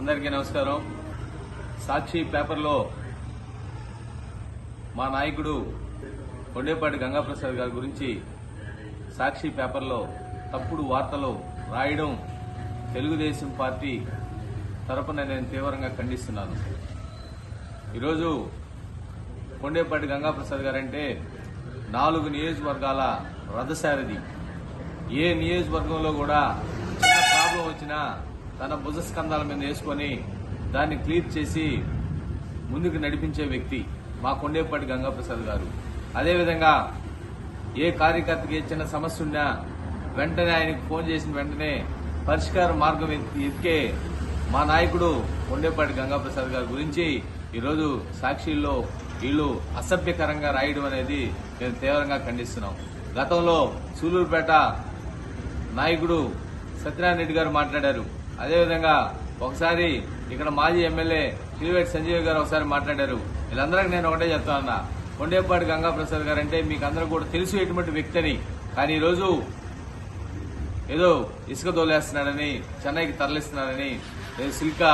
అందరికీ నమస్కారం. సాక్షి పేపర్లో మా నాయకుడు కొండేపాటి గంగాప్రసాద్ గారి గురించి సాక్షి పేపర్లో తప్పుడు వార్తలు రాయడం తెలుగుదేశం పార్టీ తరపున నేను తీవ్రంగా ఖండిస్తున్నాను. ఈరోజు కొండేపాటి గంగాప్రసాద్ గారంటే నాలుగు నియోజకవర్గాల రథసారథి ఏ నియోజకవర్గంలో కూడా చిన్న ప్రాబ్లం వచ్చినా తన భుజ స్కంధాల మీద వేసుకొని దాన్ని క్లీర్ చేసి ముందుకు నడిపించే వ్యక్తి మా కొండేపాటి గంగాప్రసాద్ గారు. అదేవిధంగా ఏ కార్యకర్తకి ఏ చిన్న సమస్య ఉన్నా వెంటనే ఆయనకు ఫోన్ చేసిన వెంటనే పరిష్కార మార్గం ఎత్తికే మా నాయకుడు కొండేపాటి గంగాప్రసాద్ గారి గురించి ఈరోజు సాక్షిల్లో వీళ్ళు అసభ్యకరంగా రాయడం అనేది మేము తీవ్రంగా ఖండిస్తున్నాం. గతంలో సూలూరుపేట నాయకుడు సత్యనారాయణ రెడ్డి గారు మాట్లాడారు. అదేవిధంగా ఒకసారి ఇక్కడ మాజీ ఎమ్మెల్యే కిలివేటి సంజీవ్ గారు ఒకసారి మాట్లాడారు. వీళ్ళందరికీ నేను ఒకటే చెప్తా ఉన్నా. కొండేపాటి గంగాప్రసాద్ గారు అంటే మీకు అందరూ కూడా తెలుసు ఎటువంటి వ్యక్తి అని కానీ ఈరోజు ఏదో ఇసుక దోలేస్తున్నాడని చెన్నైకి తరలిస్తున్నాడని సిల్కా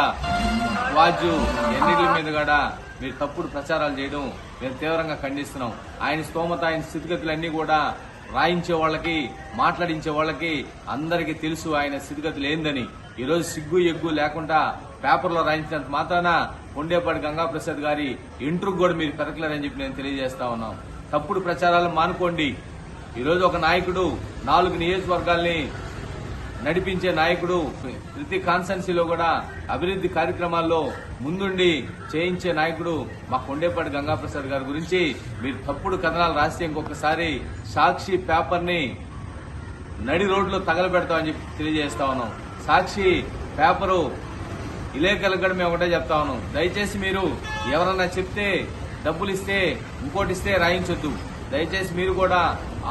వాజు ఎన్నికల మీద కూడా మీరు తప్పుడు ప్రచారాలు చేయడం మేము తీవ్రంగా ఖండిస్తున్నాం. ఆయన స్తోమత ఆయన స్థితిగతులన్నీ కూడా రాయించే వాళ్ళకి మాట్లాడించే వాళ్ళకి అందరికీ తెలుసు ఆయన స్థితిగతులు ఏందని. ఈరోజు సిగ్గు ఎగ్గు లేకుండా పేపర్లో రాయించినంత మాత్రాన కొండేపాటి గంగాప్రసాద్ గారి ఇంటర్వ్యూ కూడా మీరు పెరకలేరని చెప్పి నేను తెలియజేస్తా ఉన్నాం. తప్పుడు ప్రచారాలు మానుకోండి. ఈరోజు ఒక నాయకుడు నాలుగు నియోజకవర్గాల్ని నడిపించే నాయకుడు ప్రతి కాన్స్టెన్సీలో కూడా అభివృద్ధి కార్యక్రమాల్లో ముందుండి చేయించే నాయకుడు మా కొండేపాటి గంగాప్రసాద్ గారి గురించి మీరు తప్పుడు కథనాలు రాస్తే ఇంకొకసారి సాక్షి పేపర్ని నడి రోడ్లో తగలబెడతామని చెప్పి తెలియజేస్తా ఉన్నాం. సాక్షి పేపరు విలేకరులకు కూడా మేము ఒకటే చెప్తా ఉన్నాం. దయచేసి మీరు ఎవరన్నా చెప్తే డబ్బులు ఇస్తే ఇంకోటి ఇస్తే రాయించొద్దు. దయచేసి మీరు కూడా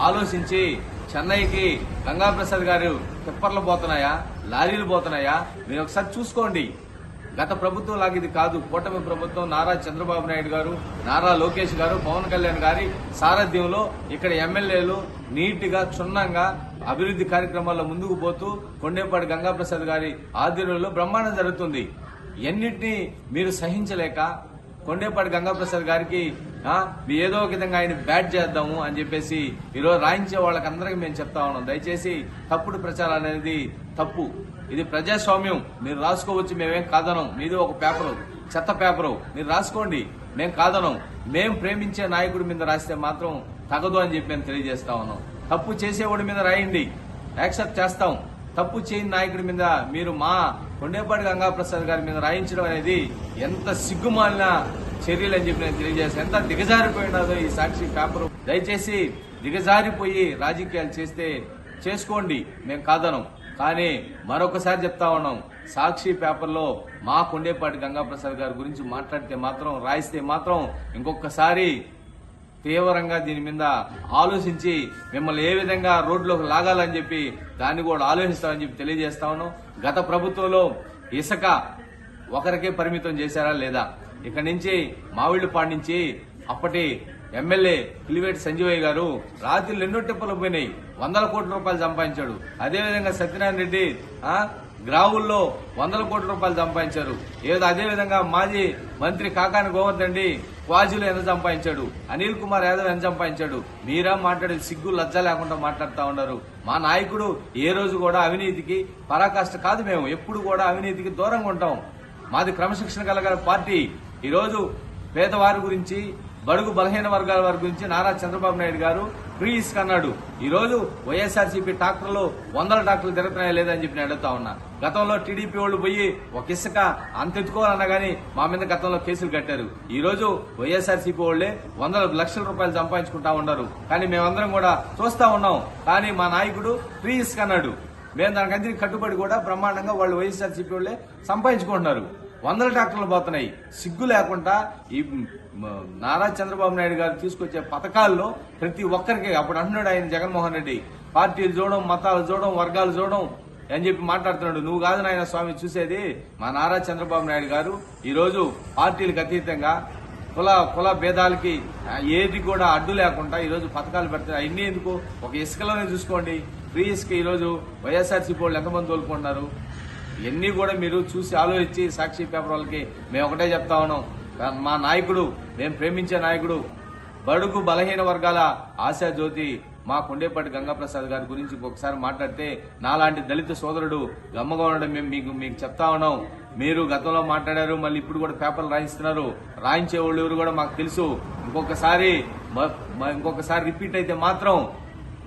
ఆలోచించి చెన్నైకి గంగాప్రసాద్ గారు టిప్పర్లు పోతున్నాయా లారీలు పోతున్నాయా మీరు ఒకసారి చూసుకోండి. గత ప్రభుత్వం లాగా ఇది కాదు. కూటమి ప్రభుత్వం నారా చంద్రబాబు నాయుడు గారు నారా లోకేష్ గారు పవన్ కళ్యాణ్ గారి సారథ్యంలో ఇక్కడ ఎమ్మెల్యేలు నీట్గా క్షుణ్ణంగా అభివృద్ధి కార్యక్రమాల్లో ముందుకు పోతూ కొండేపాటి గంగాప్రసాద్ గారి ఆధ్వర్యంలో బ్రహ్మాండం జరుగుతుంది. ఎన్నిటినీ మీరు సహించలేక కొండేపాటి గంగాప్రసాద్ గారికి మీ ఏదో ఒక విధంగా ఆయన బ్యాట్ చేద్దాము అని చెప్పేసి ఈరోజు రాయించే వాళ్ళకి అందరికీ మేము చెప్తా ఉన్నాం. దయచేసి తప్పుడు ప్రచారం అనేది తప్పు. ఇది ప్రజాస్వామ్యం. మీరు రాసుకోవచ్చు మేమేం కాదనం. మీది ఒక పేపరు. చెత్త పేపరు. మీరు రాసుకోండి. మేము కాదనం. మేము ప్రేమించే నాయకుడి మీద రాస్తే మాత్రం తగదు అని చెప్పి మేము తెలియజేస్తా ఉన్నాం. తప్పు చేసేవాడి మీద రాయండి. యాక్సెప్ట్ చేస్తాం. తప్పు చేయని నాయకుడి మీద మీరు మా కొండేపాటి గంగాప్రసాద్ గారి మీద రాయించడం అనేది ఎంత సిగ్గుమాలిన చర్యలు అని చెప్పి నేను తెలియజేస్తాను ఎంత దిగజారిపోయినదో ఈ సాక్షి పేపర్. దయచేసి దిగజారిపోయి రాజకీయాలు చేస్తే చేసుకోండి. మేము కాదనం. కానీ మరొకసారి చెప్తా ఉన్నాం. సాక్షి పేపర్లో మా కొండేపాటి గంగాప్రసాద్ గారి గురించి మాట్లాడితే మాత్రం రాయిస్తే మాత్రం ఇంకొకసారి తీవ్రంగా దీని మీద ఆలోచించి మిమ్మల్ని ఏ విధంగా రోడ్లోకి లాగాలని చెప్పి దాన్ని కూడా ఆలోచిస్తామని చెప్పి తెలియజేస్తా ఉన్నాం. గత ప్రభుత్వంలో ఇసుక ఒకరికే పరిమితం చేశారా లేదా? ఇక్కడి నుంచి మావిళ్ళపాడు నుంచి అప్పటి ఎమ్మెల్యే పిలివేటి సంజీవయ్య గారు రాత్రి ఎన్నో టిప్పలు పోయినాయి. వందల కోట్ల రూపాయలు సంపాదించాడు. అదేవిధంగా సత్యనారాయణ రెడ్డి ఆ గ్రావుల్లో వందల కోట్ల రూపాయలు సంపాదించారు. ఏదో అదేవిధంగా మాజీ మంత్రి కాకాని గోవర్ధన్ రెడ్డి క్వాజీలో ఎంత సంపాదించాడు? అనిల్ కుమార్ యాదవ్ ఎంత సంపాదించాడు? మీరా మాట్లాడే సిగ్గు లజ్జ లేకుండా మాట్లాడుతూ ఉన్నారు. మా నాయకుడు ఏ రోజు కూడా అవినీతికి పరాకాష్ట కాదు మేము. ఎప్పుడు కూడా అవినీతికి దూరంగా ఉంటాం. మాది క్రమశిక్షణ కలగల పార్టీ. ఈరోజు పేదవారి గురించి బడుగు బలహీన వర్గాల వారి గురించి నారా చంద్రబాబు నాయుడు గారు ఫ్రీ ఇసుక అన్నాడు. ఈ రోజు వైఎస్ఆర్సీపీ ట్రాక్టర్లు వందల ట్రాక్టర్లు తిరుగుతున్నాయా లేదని చెప్పి నేను అడుగుతా ఉన్నా. గతంలో టీడీపీ వాళ్ళు పోయి ఒక ఇసుక అంతెత్తుకోవాలన్నా గానీ మా మీద గతంలో కేసులు కట్టారు. ఈ రోజు వైఎస్ఆర్సీపీ వాళ్ళే వందల లక్షల రూపాయలు సంపాదించుకుంటా ఉన్నారు. కానీ మేమందరం కూడా చూస్తా ఉన్నాం. కానీ మా నాయకుడు ఫ్రీ ఇసుక అన్నాడు. మేము దానికి అందరికి కట్టుబడి కూడా బ్రహ్మాండంగా వాళ్ళు వైఎస్ఆర్సీపీ వాళ్ళే సంపాదించుకుంటున్నారు. వందల ట్రాక్టర్లు పోతున్నాయి. సిగ్గు లేకుండా ఈ నారా చంద్రబాబు నాయుడు గారు తీసుకొచ్చే పథకాల్లో ప్రతి ఒక్కరికి అప్పుడు అంటున్నాడు ఆయన జగన్మోహన్ రెడ్డి పార్టీలు చూడడం మతాలు చూడడం వర్గాలు చూడడం అని చెప్పి మాట్లాడుతున్నాడు. నువ్వు కాదు నాయన స్వామి చూసేది మా నారా చంద్రబాబు నాయుడు గారు. ఈరోజు పార్టీలకు అతీతంగా కుల కుల భేదాలకి ఏది కూడా అడ్డు లేకుండా ఈరోజు పథకాలు పెడతారు అన్ని ఎందుకు? ఒక ఇసుకలోనే చూసుకోండి. ఫ్రీ ఇసుక ఈరోజు వైఎస్ఆర్సీ వైఎస్ఆర్సీపీ వాళ్ళు ఎంతమంది తోలుకుంటున్నారు? ఇవన్నీ కూడా మీరు చూసి ఆలోచించి సాక్షి పేపర్ వాళ్ళకి మేము ఒకటే చెప్తా ఉన్నాం. మా నాయకుడు మేము ప్రేమించే నాయకుడు బడుగు బలహీన వర్గాల ఆశా జ్యోతి మా కొండేపాటి గంగాప్రసాద్ గారి గురించి ఒకసారి మాట్లాడితే నాలాంటి దళిత సోదరుడు గమ్మగా ఉండడం మేము మీకు మీకు చెప్తా ఉన్నాం. మీరు గతంలో మాట్లాడారు మళ్ళీ ఇప్పుడు కూడా పేపర్లు రాయిస్తున్నారు. రాయించే వాళ్ళు ఎవరు కూడా మాకు తెలుసు. ఇంకొకసారి మ- ఇంకొకసారి రిపీట్ అయితే మాత్రం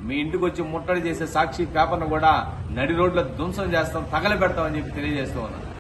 మీ ఇంటికి వచ్చి ముట్టడి చేసే సాక్షి పేపర్ను కూడా నడి రోడ్ల ధ్వంసం చేస్తాం తగలబెడతామని చెప్పి తెలియజేస్తూ ఉన్నాను